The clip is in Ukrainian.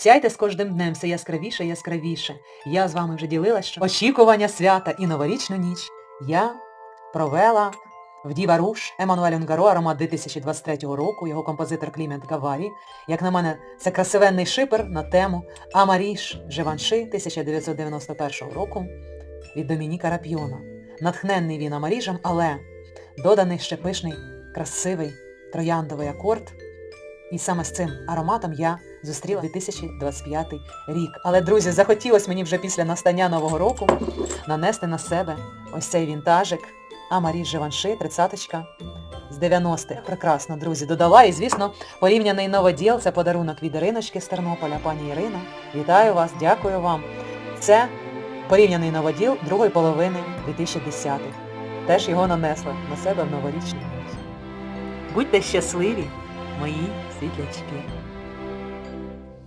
Сяйте з кожним днем все яскравіше яскравіше. Я з вами вже ділилася, що очікування свята і новорічну ніч я провела в Діва Руш Еммануель Унгаро, аромат 2023 року, його композитор Клімент Гаварі. Як на мене, це красивенний шипер на тему Амаріш Живанши 1991 року від Домініка Рапіона. Натхненний він Амаріжем, але доданий ще пишний, красивий трояндовий акорд. І саме з цим ароматом я зустріла 2025 рік. Але, друзі, захотілося мені вже після настання Нового року нанести на себе ось цей вінтажик Амарі Живанши, тридцяточка з 90-х. Прекрасно, друзі, додала. І, звісно, порівняний новоділ, це подарунок від Іриночки з Тернополя, пані Ірина. Вітаю вас, дякую вам. Це порівняний новоділ другої половини 2010-х. Теж його нанесла на себе в новорічну. Будьте щасливі, мої світлячки.